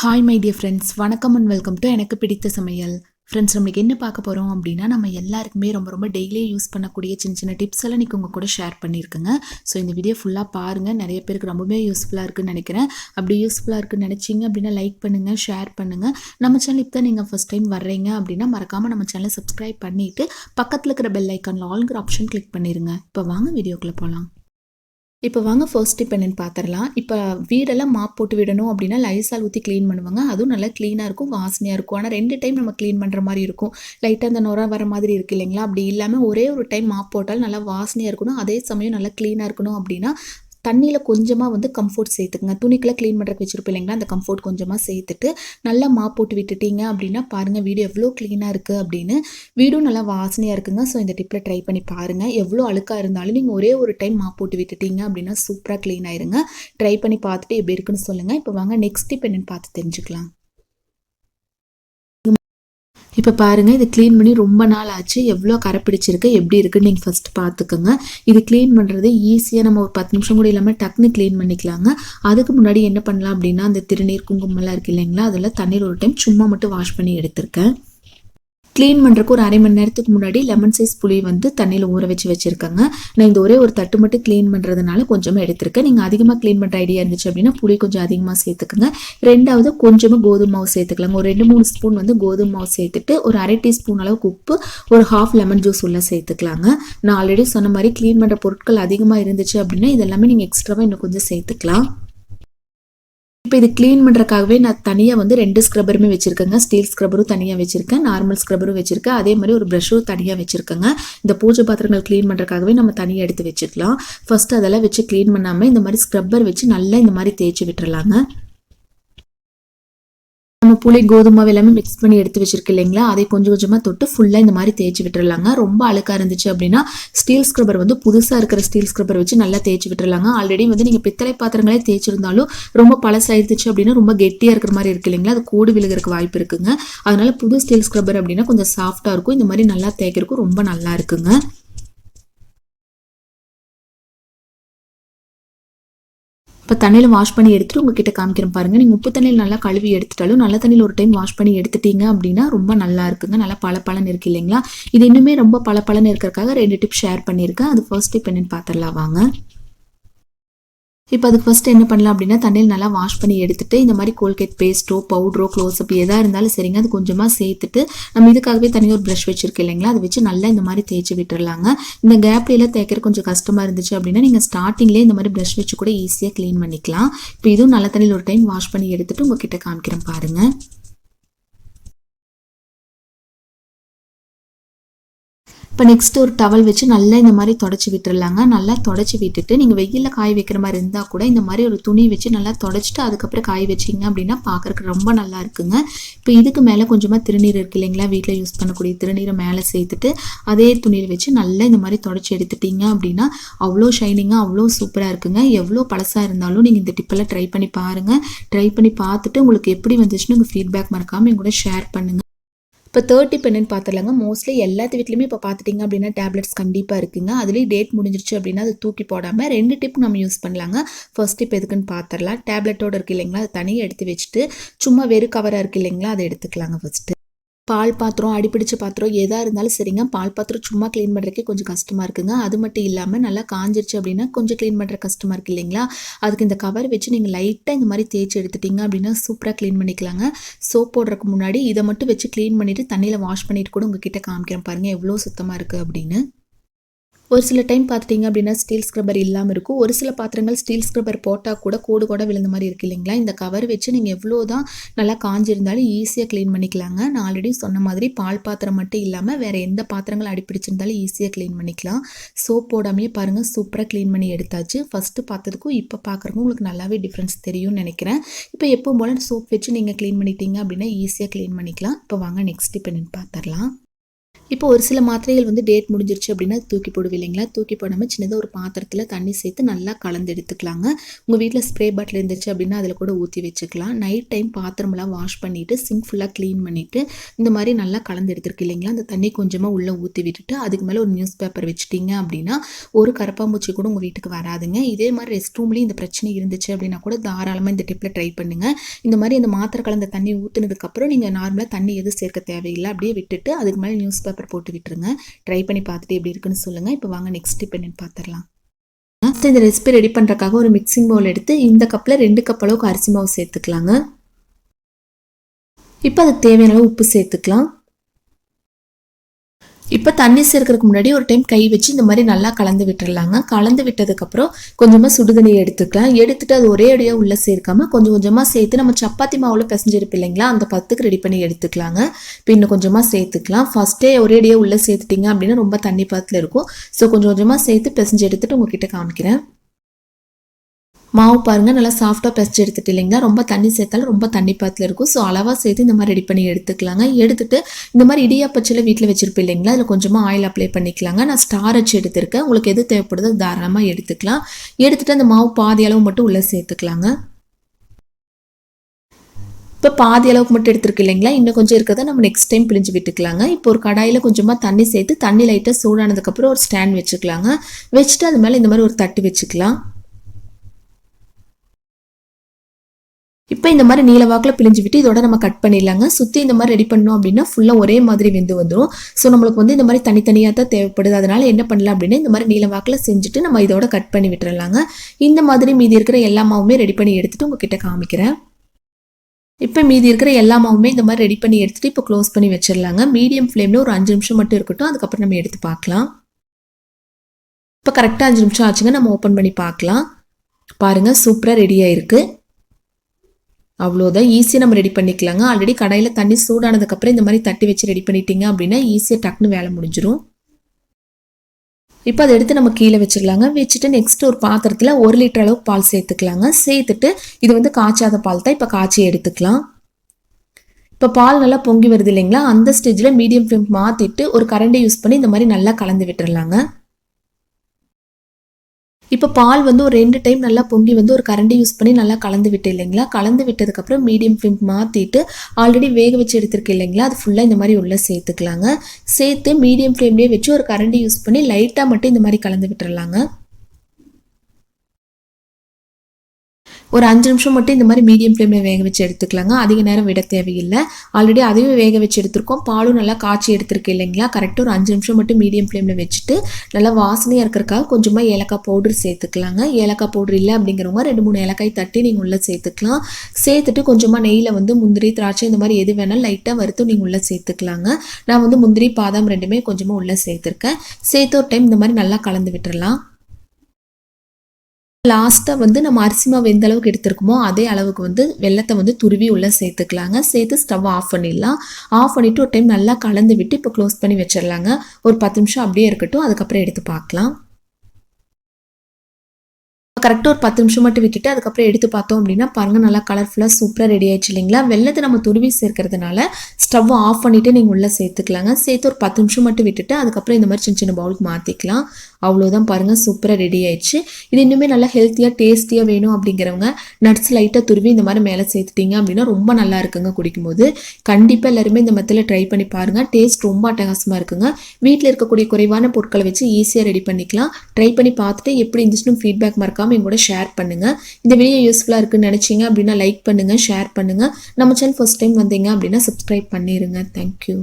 Hi my dear friends வணக்கம் and welcome to எனக்கு பிடித்த சமையல். ஃப்ரெண்ட்ஸ் நம்மளுக்கு என்ன பார்க்க போகிறோம் அப்படின்னா நம்ம எல்லாருக்குமே ரொம்ப ரொம்ப டெய்லியே யூஸ் பண்ணக்கூடிய சின்ன சின்ன டிப்ஸ் எல்லாம் நீங்கள் உங்கள் கூட ஷேர் பண்ணியிருக்கேங்க. ஸோ இந்த வீடியோ ஃபுல்லாக பாருங்கள் நிறைய பேருக்கு ரொம்பவே யூஸ்ஃபுல்லாக இருக்குன்னு நினைக்கிறேன். அப்படி யூஸ்ஃபுல்லாக இருக்குன்னு நினச்சிங்க அப்படின்னா லைக் பண்ணுங்கள் ஷேர் பண்ணுங்கள் நம்ம சேனல் இப்போ தான் நீங்கள் ஃபஸ்ட் டைம் வர்றீங்க அப்படின்னா மறக்காமல் நம்ம சேனலை சப்ஸ்கிரைப் பண்ணிவிட்டு பக்கத்தில் இருக்கிற பெல் ஐக்கானில் ஆல்ங்கிற ஆப்ஷன் கிளிக் பண்ணிடுங்க இப்போ வாங்க வீடியோக்குள்ளே போகலாம் இப்போ வாங்க ஃபர்ஸ்ட் டிப் என்னென்னு பார்த்துடலாம் இப்போ வீடெல்லாம் மாப் போட்டு விடணும் அப்படின்னா லைசால் ஊற்றி க்ளீன் பண்ணுவாங்க. அதுவும் நல்லா க்ளீனாக இருக்கும் வாசனையாக இருக்கும். ஆனால் ரெண்டு டைம் நம்ம க்ளீன் பண்ணுற மாதிரி இருக்கும். லைட்டாக அந்த நுர வர மாதிரி இருக்கு இல்லைங்களா? அப்படி இல்லாமல் ஒரே ஒரு டைம் மாப் போட்டால் நல்லா வாசனையாக இருக்கணும். அதே சமயம் நல்லா க்ளீனாக இருக்கணும் அப்படின்னா தண்ணியில் கொஞ்சமாக வந்து கம்ஃபோர்ட் சேர்த்துக்குங்க. துணிக்கெல்லாம் க்ளீன் பண்ணுறதுக்கு வச்சுருப்போம் இல்லைங்களா? அந்த கம்ஃபோர்ட் கொஞ்சமாக சேர்த்துட்டு நல்லா மாப் போட்டு விட்டுட்டீங்க அப்படின்னா பாருங்கள் வீடு எவ்வளோ க்ளீனாக இருக்குது அப்படின்னு வீடும் நல்லா வாசனையாக இருக்குங்க. ஸோ இந்த டிப்பில் ட்ரை பண்ணி பாருங்கள் எவ்வளோ அழுக்காக இருந்தாலும் நீங்கள் ஒரே ஒரு டைம் மாப் போட்டு விட்டுட்டீங்க அப்படின்னா சூப்பராக க்ளீன் ஆயிருங்க. ட்ரை பண்ணி பார்த்துட்டு எப்படி இருக்குன்னு சொல்லுங்கள் இப்போ வாங்க நெக்ஸ்ட் டிப் என்னென்னு பார்த்து தெரிஞ்சுக்கலாம். இப்போ பாருங்கள் இது க்ளீன் பண்ணி ரொம்ப நாள் ஆச்சு. எவ்வளோ கரை பிடிச்சிருக்கு எப்படி இருக்குன்னு நீங்கள் ஃபஸ்ட் பார்த்துக்கோங்க இது க்ளீன் பண்ணுறது ஈஸியாக நம்ம ஒரு பத்து நிமிஷம் கூட இல்லாமல் டக்குன்னு க்ளீன் பண்ணிக்கலாங்க. அதுக்கு முன்னாடி என்ன பண்ணலாம் அப்படின்னா அந்த திருநீர் குங்குமம்லாம் இருக்கு இல்லைங்களா அதில் தண்ணீர் ஒரு டைம் சும்மா மட்டும் வாஷ் பண்ணி எடுத்திருக்கேன். க்ளீன் பண்ணுறக்கு ஒரு அரை மணி நேரத்துக்கு முன்னாடி லெமன் சைஸ் புளி வந்து தண்ணியில் ஊற வச்சு வச்சுருக்கேங்க. நான் இந்த ஒரே ஒரு தட்டு மட்டும் க்ளீன் பண்ணுறதுனால கொஞ்சமாக எடுத்திருக்கேன். நீங்கள் அதிகமாக க்ளீன் பண்ணுற ஐடியா இருந்துச்சு அப்படின்னா புளி கொஞ்சம் அதிகமாக சேர்த்துக்குங்க. ரெண்டாவது கொஞ்சமாக கோதுமை மாவு சேர்த்துக்கலாங்க. ஒரு ரெண்டு மூணு ஸ்பூன் வந்து கோதுமை மாவு சேர்த்துட்டு ஒரு அரை டீஸ்பூன் அளவுக்கு உப்பு ஒரு ஹாஃப் லெமன் ஜூஸ் உள்ள சேர்த்துக்கலாங்க. நான் ஆல்ரெடி சொன்ன மாதிரி க்ளீன் பண்ணுற பொருட்கள் அதிகமாக இருந்துச்சு அப்படின்னா இதெல்லாமே நீங்கள் எக்ஸ்ட்ராவாக இன்னும் கொஞ்சம் சேர்த்துக்கலாம். இப்போ இது க்ளீன் பண்ணுறக்காகவே நான் தனியாக வந்து ரெண்டு ஸ்க்ரப்பருமே வச்சுருக்கேங்க. ஸ்டீல் ஸ்க்ரப்பரும் தனியாக வச்சுருக்கேன். நார்மல் ஸ்க்ரப்பரும் வச்சுருக்கேன். அதே மாதிரி ஒரு ப்ரஷ்ஷும் தனியாக வச்சுருக்கேங்க. இந்த பூஜை பாத்திரங்கள் க்ளீன் பண்ணுறக்காகவே நம்ம தனியாக எடுத்து வச்சுக்கலாம் ஃபர்ஸ்ட் அதெல்லாம் வச்சு க்ளீன் பண்ணாமல் இந்த மாதிரி ஸ்க்ரப்பர் வச்சு நல்லா இந்த மாதிரி தேய்ச்சி விட்டுறலாங்க. நம்ம புளி கோதுமை எல்லாமே மிக்ஸ் பண்ணி எடுத்து வச்சிருக்கு இல்லைங்களா? அதை கொஞ்சம் கொஞ்சமாக தொட்டு ஃபுல்லாக இந்த மாதிரி தேய்ச்சி விட்டுறலாங்க. ரொம்ப அழுக்காக இருந்துச்சு அப்படின்னா ஸ்டீல் ஸ்க்ரப்பர் வந்து புதுசாக இருக்கிற ஸ்டீல் ஸ்க்ரப்பர் வச்சு நல்லா தேய்ச்சி விட்டுறலாங்க. ஆல்ரெடி வந்து நீங்கள் பித்தளை பாத்திரங்களே தேய்ச்சிருந்தாலும் ரொம்ப பழசாயிருந்துச்சு அப்படின்னா ரொம்ப கெட்டியாக இருக்கிற மாதிரி இருக்கு இல்லைங்களா? அது கூடு விழுகிறதுக்கு வாய்ப்பு இருக்குங்க. அதனால புது ஸ்டீல் ஸ்க்ரப்பர் அப்படின்னா கொஞ்சம் சாஃப்டாக இருக்கும். இந்த மாதிரி நல்லா தேய்க்கிறதுக்கும் ரொம்ப நல்லா இருக்குங்க. இப்போ தண்ணியில் வாஷ் பண்ணி எடுத்துட்டு உங்ககிட்ட காமிக்கிறேன் பாருங்க. நீங்கள் உப்பு தண்ணியில் நல்லா கழுவி எடுத்துட்டாலும் நல்ல தண்ணியில் ஒரு டைம் வாஷ் பண்ணி எடுத்துட்டீங்க அப்படின்னா ரொம்ப நல்லா இருக்குங்க. நல்லா பல பலன் இருக்கு இல்லைங்களா? இது இன்னுமே ரொம்ப பல பலன் இருக்கிறதுக்காக ரெண்டு டிப் ஷேர் பண்ணியிருக்கேன். அது ஃபர்ஸ்ட் டிப் என்னன்னு பார்த்துடலாம் வாங்க. இப்போ அதுக்கு ஃபஸ்ட்டு என்ன பண்ணலாம் அப்படின்னா தண்ணியில் நல்லா வாஷ் பண்ணி எடுத்துட்டு இந்த மாதிரி கோல்கேட் பேஸ்ட்டோ பவுட்ரோ க்ளோஸ்அப் எதாக இருந்தாலும் சரிங்க அது கொஞ்சமாக சேர்த்துட்டு நம்ம இதுக்காகவே தனியாக ஒரு ப்ரஷ் வச்சிருக்கு இல்லைங்களா அதை வச்சு நல்லா இந்த மாதிரி தேய்ச்சி விட்டுறலாங்க. இந்த கேப்லாம் தேய்க்கிற கொஞ்சம் கஷ்டமாக இருந்துச்சு அப்படின்னா நீங்கள் ஸ்டார்டிங்லேயே இந்த மாதிரி ப்ரஷ் வச்சு கூட ஈஸியாக க்ளீன் பண்ணிக்கலாம். இப்போ இதுவும் நல்ல தண்ணியில் ஒரு டைம் வாஷ் பண்ணி எடுத்துட்டு உங்ககிட்ட காமிக்கிறேன் பாருங்கள் இப்போ நெக்ஸ்ட் ஒரு டவல் வச்சு நல்லா இந்த மாதிரி தொடச்சி விட்டுறலாங்க. நல்லா தொடச்சி விட்டுட்டு நீங்கள் வெயிலில் காய வைக்கிற மாதிரி இருந்தால் கூட இந்த மாதிரி ஒரு துணி வச்சு நல்லா தொடச்சிட்டு அதுக்கப்புறம் காய வச்சிங்க அப்படின்னா பார்க்குறக்கு ரொம்ப நல்லா இருக்குங்க. இப்போ இதுக்கு மேலே கொஞ்சமாக திருநீர் இருக்கு இல்லைங்களா? வீட்டில் யூஸ் பண்ணக்கூடிய திருநீரை மேலே சேர்த்துட்டு அதே துணியில் வச்சு நல்லா இந்த மாதிரி தொடச்சி எடுத்துட்டீங்க அப்படின்னா அவ்வளோ ஷைனிங்காக அவ்வளோ சூப்பராக இருக்குங்க. எவ்வளோ பழசாக இருந்தாலும் நீங்கள் இந்த டிப்பெல்லாம் ட்ரை பண்ணி பாருங்கள் ட்ரை பண்ணி பார்த்துட்டு உங்களுக்கு எப்படி வந்துச்சுன்னு உங்கள் ஃபீட்பேக் மறக்காமல் என் கூட ஷேர் பண்ணுங்கள் இப்போ தேர்ட்டி பெண்ணுன்னு பார்த்துடலாங்க மோஸ்ட்லி எல்லாத்து வீட்லையுமே இப்போ பார்த்துட்டிங்க அப்படின்னா டேப்லெட்ஸ் கண்டிப்பாக இருக்குங்க. அதுலேயும் டேட் முடிஞ்சிருச்சு அப்படின்னா அது தூக்கி போடாமல் ரெண்டு டிப் நம்ம யூஸ் பண்ணலாங்க. ஃபர்ஸ்ட் டிப் எதுக்குன்னு பார்த்துடலாம் டேப்லெட்டோடு இருக்கு இல்லைங்களா? அது தனியாக எடுத்து வச்சுட்டு சும்மா வெறு கவராக இருக்கு இல்லைங்களா? அதை எடுத்துக்கலாங்க ஃபஸ்ட்டு பால் பாத்திரம் அடிப்பிடிச்ச பாத்திரம் எதாக இருந்தாலும் சரிங்க. பால் பாத்திரம் சும்மா க்ளீன் பண்ணுறதுக்கே கொஞ்சம் கஷ்டமாக இருக்குங்க. அது மட்டும் இல்லாமல் நல்லா காஞ்சிருச்சு அப்படின்னா கொஞ்சம் க்ளீன் பண்ணுற கஷ்டமாக இருக்குது இல்லைங்களா? அதுக்கு இந்த கவர் வச்சு நீங்கள் லைட்டாக இந்த மாதிரி தேய்ச்சி எடுத்துட்டிங்க அப்படின்னா சூப்பராக க்ளீன் பண்ணிக்கலாங்க. சோப் போடுறதுக்கு முன்னாடி இதை மட்டும் வச்சு க்ளீன் பண்ணிவிட்டு தண்ணியில் வாஷ் பண்ணிட்டு கூட உங்ககிட்ட காமிக்கிறேன் பாருங்கள் எவ்வளோ சுத்தமாக இருக்குது அப்படின்னு. ஒரு சில டைம் பார்த்துட்டிங்க அப்படின்னா ஸ்டீல் ஸ்க்ரப்பர் இல்லாமல் இருக்கும். ஒரு சில பாத்திரங்கள் ஸ்டீல் ஸ்க்ரப்பர் போட்டால் கூட கோடு கூட விழுந்த மாதிரி இருக்கு இல்லைங்களா? இந்த கவர் வச்சு நீங்கள் எவ்வளோ தான் நல்லா காஞ்சிருந்தாலும் ஈஸியாக க்ளீன் பண்ணிக்கலாங்க. நான் ஆல்ரெடி சொன்ன மாதிரி பால் பாத்திரம் மட்டும் இல்லாமல் வேறு எந்த பாத்திரங்கள் அடிப்பிடிச்சிருந்தாலும் ஈஸியாக க்ளீன் பண்ணிக்கலாம். சோப் போடாமையே பாருங்கள் சூப்பராக க்ளீன் பண்ணி எடுத்தாச்சு. ஃபஸ்ட்டு பார்த்ததுக்கும் இப்போ பார்க்குறக்கும் உங்களுக்கு நல்லாவே டிஃப்ரென்ஸ் தெரியும்னு நினைக்கிறேன். இப்போ எப்போ போல் சோப் வச்சு நீங்கள் க்ளீன் பண்ணிட்டீங்க அப்படின்னா ஈஸியாக க்ளீன் பண்ணிக்கலாம். இப்போ வாங்க நெக்ஸ்ட் இப்போ என்னென்னு பார்த்துடலாம் இப்போ ஒரு சில மாத்திரைகள் வந்து டேட் முடிஞ்சிருச்சு அப்படின்னா தூக்கி போடுவோம் இல்லைங்களா? தூக்கி போடாமல் சின்னதாக ஒரு பாத்திரத்தில் தண்ணி சேர்த்து நல்லா கலந்து எடுத்துக்கலாங்க. உங்கள் வீட்டில் ஸ்ப்ரே பாட்டில் இருந்துச்சு அப்படின்னா அதில் கூட ஊற்றி வச்சுக்கலாம். நைட் டைம் பாத்திரமெல்லாம் வாஷ் பண்ணிவிட்டு சிங்க் ஃபுல்லாக க்ளீன் பண்ணிவிட்டு இந்த மாதிரி நல்லா கலந்து எடுத்துருக்கு இல்லைங்களா? அந்த தண்ணி கொஞ்சமாக உள்ளே ஊற்றி விட்டுட்டு அதுக்கு மேலே ஒரு நியூஸ் பேப்பர் வச்சுட்டிங்க அப்படின்னா ஒரு கரப்பாம்பூச்சி கூட உங்கள் வீட்டுக்கு வராதுங்க. இதே மாதிரி ரெஸ்ட் ரூம்லேயும் இந்த பிரச்சனை இருந்துச்சு அப்படின்னா கூட தாராளமாக இந்த டிப்பில் ட்ரை பண்ணுங்கள் இந்த மாதிரி அந்த மாத்திரை கலந்த தண்ணி ஊற்றுனதுக்கப்புறம் நீங்கள் நார்மலாக தண்ணி எதுவும் சேர்க்க தேவையில்லை. அப்படியே விட்டுட்டு அதுக்கு மேலே நியூஸ் பேப்பர் பேப்பர் போட்டு விட்டுருங்க ட்ரை பண்ணி பார்த்துட்டு எப்படி இருக்குன்னு சொல்லுங்கள் இப்போ வாங்க நெக்ஸ்ட் டிப் என்னென்னு பார்த்துடலாம் இந்த ரெசிபி ரெடி பண்ணுறக்காக ஒரு மிக்சிங் பவுல் எடுத்து இந்த கப்பில் ரெண்டு கப் அளவுக்கு அரிசி மாவு சேர்த்துக்கலாங்க. இப்போ அதுக்கு தேவையான அளவு உப்பு சேர்த்துக்கலாம். இப்போ தண்ணி சேர்க்கறதுக்கு முன்னாடி ஒரு டைம் கை வச்சு இந்த மாதிரி நல்லா கலந்து விட்டுடலாங்க கலந்து விட்டதுக்கப்புறம் கொஞ்சமாக சுடுதண்ணி எடுத்துக்கலாம். எடுத்துட்டு அது ஒரே அடியாக உள்ளே சேர்க்காம கொஞ்சம் கொஞ்சமாக சேர்த்து நம்ம சப்பாத்தி மாவில் பிசைஞ்சிருப்பு இல்லைங்களா? அந்த பத்துக்கு ரெடி பண்ணி எடுத்துக்கலாங்க. இப்போ இன்னும் கொஞ்சமாக சேர்த்துக்கலாம். ஃபஸ்ட்டே ஒரே அடியாக உள்ளே சேர்த்துட்டிங்க அப்படின்னா ரொம்ப தண்ணி பாத்தில் இருக்கும். ஸோ கொஞ்சம் கொஞ்சமாக சேர்த்து பிசைஞ்சு எடுத்துகிட்டு உங்ககிட்ட காமிக்கிறேன். மாவு பாருங்கள் நல்லா சாஃப்டாக பிசைச்சு எடுத்துட்டு இல்லைங்களா? ரொம்ப தண்ணி சேர்த்தாலும் ரொம்ப தண்ணி பாத்தில் இருக்கும். ஸோ அளவாக சேர்த்து இந்த மாதிரி ரெடி பண்ணி எடுத்துக்கலாங்க. எடுத்துட்டு இந்த மாதிரி இடியாப்பச்சில் வீட்டில் வச்சுருப்பேன் இல்லைங்களா? அதில் கொஞ்சமாக ஆயில் அப்ளை பண்ணிக்கலாங்க. நான் ஸ்டார் வச்சு எடுத்திருக்கேன். உங்களுக்கு எது தேவைப்படுதோ தாராளமாக எடுத்துக்கலாம். எடுத்துகிட்டு அந்த மாவு பாதி அளவு மட்டும் உள்ளே சேர்த்துக்கலாங்க. இப்போ பாதி அளவுக்கு மட்டும் எடுத்துருக்கு இல்லைங்களா? இன்னும் கொஞ்சம் இருக்கிறத நம்ம நெக்ஸ்ட் டைம் பிழிஞ்சு விட்டுக்கலாங்க. இப்போ ஒரு கடாயில் கொஞ்சமாக தண்ணி சேர்த்து தண்ணி லைட்டாக சூடானதுக்கப்புறம் ஒரு ஸ்டாண்ட் வச்சுக்கலாங்க. வச்சுட்டு அது மேலே இந்த மாதிரி ஒரு தட்டு வச்சுக்கலாம். இப்போ இந்த மாதிரி நீல வாக்கில் பிழிஞ்சு விட்டு இதோட நம்ம கட் பண்ணிடலாங்க. சுற்றி இந்த மாதிரி ரெடி பண்ணோம் அப்படின்னா ஃபுல்லாக ஒரே மாதிரி வெந்து வந்துடும் ஸோ நம்மளுக்கு வந்து இந்த மாதிரி தனித்தனியாக தான் தேவைப்படுது. அதனால் என்ன பண்ணலாம் அப்படின்னா இந்த மாதிரி நீல வாக்கில் செஞ்சுட்டு நம்ம இதோட கட் பண்ணி விட்டுறலாங்க. இந்த மாதிரி மீதி இருக்கிற எல்லா மாவுமே ரெடி பண்ணி எடுத்துகிட்டு உங்ககிட்ட காமிக்கிறேன். இப்போ மீதி இருக்கிற எல்லா மாவுமே இந்த மாதிரி ரெடி பண்ணி எடுத்துகிட்டு இப்போ க்ளோஸ் பண்ணி வச்சிடலாங்க. மீடியம் ஃப்ளேமில் ஒரு அஞ்சு நிமிஷம் மட்டும் இருக்கட்டும். அதுக்கப்புறம் நம்ம எடுத்து பார்க்கலாம். இப்போ கரெக்டாக அஞ்சு நிமிஷம் ஆச்சுங்க. நம்ம ஓப்பன் பண்ணி பார்க்கலாம். பாருங்கள் சூப்பராக ரெடியாக இருக்குது அவ்வளோதான் ஈஸியாக நம்ம ரெடி பண்ணிக்கலாங்க. ஆல்ரெடி கடையில் தண்ணி சூடானதுக்கப்புறம் இந்த மாதிரி தட்டி வச்சு ரெடி பண்ணிட்டீங்க அப்படின்னா ஈஸியாக டக்குன்னு வேலை முடிஞ்சிடும் இப்போ அதை எடுத்து நம்ம கீழே வச்சிடலாங்க. வச்சுட்டு நெக்ஸ்ட் ஒரு பாத்திரத்தில் ஒரு லிட்டர் அளவுக்கு பால் சேர்த்துக்கலாங்க. சேர்த்துட்டு இது வந்து காய்ச்சாத பால் தான். இப்போ காய்ச்சி எடுத்துக்கலாம். இப்போ பால் நல்லா பொங்கி வருது இல்லைங்களா? அந்த ஸ்டேஜில் மீடியம் ஃப்ளேம் மாற்றிட்டு ஒரு கரண்டி யூஸ் பண்ணி இந்த மாதிரி நல்லா கலந்து விட்டுறலாங்க. இப்போ பால் வந்து ஒரு ரெண்டு டைம் நல்லா பொங்கி வந்து ஒரு கரண்டி யூஸ் பண்ணி நல்லா கலந்து விட்டு இல்லைங்களா? கலந்து விட்டதுக்கப்புறம் மீடியம் ஃப்ளேம் மாற்றிட்டு ஆல்ரெடி வேக வச்சு எடுத்துருக்கு இல்லைங்களா? அது ஃபுல்லாக இந்த மாதிரி உள்ளே சேர்த்துக்கலாங்க. சேர்த்து மீடியம் ஃப்ளேம்லேயே வச்சு ஒரு கரண்டி யூஸ் பண்ணி லைட்டாக மட்டும் இந்த மாதிரி கலந்து விட்டுறலாங்க. ஒரு அஞ்சு நிமிஷம் மட்டும் இந்த மாதிரி மீடியம் ஃப்ளேமில் வேக வச்சு எடுத்துக்கலாங்க. அதிக நேரம் விட தேவையில்லை. ஆல்ரெடி அதையும் வேக வச்சு எடுத்துருக்கோம். பாலும் நல்லா காய்ச்சி எடுத்திருக்கு இல்லைங்களா? கரெக்டாக ஒரு அஞ்சு நிமிஷம் மட்டும் மீடியம் ஃப்ளேமில் வச்சுட்டு நல்லா வாசனையாக இருக்கிறக்காக கொஞ்சமாக ஏலக்காய் பவுடர் சேர்த்துக்கலாங்க. ஏலக்காய் பவுடர் இல்லை அப்படிங்கிறவங்க ரெண்டு மூணு ஏலக்காய் தட்டி நீங்கள் உள்ளே சேர்த்துக்கலாம். சேர்த்துட்டு கொஞ்சமாக நெய்யில் வந்து முந்திரி திராட்சை இந்த மாதிரி எது வேணாலும் லைட்டாக வறுத்து நீங்கள் உள்ளே சேர்த்துக்கலாங்க. நான் வந்து முந்திரி பாதாம் ரெண்டுமே கொஞ்சமாக உள்ளே சேர்த்துருக்கேன். சேர்த்து ஒரு டைம் இந்த மாதிரி நல்லா கலந்து விட்டுறலாம். லாஸ்ட்டாக வந்து நம்ம அரிசி மாவு எந்த அளவுக்கு எடுத்துருக்கோமோ அதே அளவுக்கு வந்து வெள்ளத்தை வந்து துருவி உள்ளே சேர்த்துக்கலாங்க. சேர்த்து ஸ்டவ் ஆஃப் பண்ணிடலாம். ஆஃப் பண்ணிவிட்டு ஒரு டைம் நல்லா கலந்து விட்டு இப்போ க்ளோஸ் பண்ணி வச்சிடலாங்க. ஒரு பத்து நிமிஷம் அப்படியே இருக்கட்டும். அதுக்கப்புறம் எடுத்து பார்க்கலாம். கரெக்டாக ஒரு பத்து நிமிஷம் மட்டும் விட்டுட்டு அதுக்கப்புறம் எடுத்து பார்த்தோம் அப்படின்னா பாருங்கள் நல்லா கலர்ஃபுல்லாக சூப்பராக ரெடி ஆயிடுச்சு இல்லைங்களா? வெள்ளத்தை நம்ம துருவி சேர்க்கறதுனால ஸ்டவ் ஆஃப் பண்ணிவிட்டு நீங்கள் உள்ளே சேர்த்துக்கலாங்க. சேர்த்து ஒரு பத்து நிமிஷம் மட்டும் விட்டுட்டு அதுக்கப்புறம் இந்த மாதிரி சின்ன சின்ன பவுலுக்கு மாற்றிக்கலாம் அவ்வளோதான் பாருங்கள் சூப்பராக ரெடி ஆயிடுச்சு. இது இன்னுமே நல்லா ஹெல்த்தியாக டேஸ்டியாக வேணும் அப்படிங்கிறவங்க நட்ஸ் லைட்டாக துருவி இந்த மாதிரி மேலே சேர்த்துட்டீங்க அப்படின்னா ரொம்ப நல்லா இருக்குங்க குடிக்கும்போது. கண்டிப்பாக எல்லாருமே இந்த மெத்தில் ட்ரை பண்ணி பாருங்கள் டேஸ்ட் ரொம்ப அட்டகாசமாக இருக்குங்க. வீட்டில் இருக்கக்கூடிய குறைவான பொருட்களை வச்சு ஈஸியாக ரெடி பண்ணிக்கலாம். ட்ரை பண்ணி பார்த்துட்டு எப்படி இருந்துச்சுன்னு ஃபீட்பேக் மறக்காமல் எங்கூட ஷேர் பண்ணுங்கள் இந்த வீடியோ யூஸ்ஃபுல்லாக இருக்குன்னு நினச்சிங்க அப்படின்னா லைக் பண்ணுங்கள் ஷேர் பண்ணுங்கள் நம்ம சேனல் ஃபஸ்ட் டைம் வந்தீங்க அப்படின்னா சப்ஸ்கிரைப் பண்ணிடுங்க தேங்க்யூ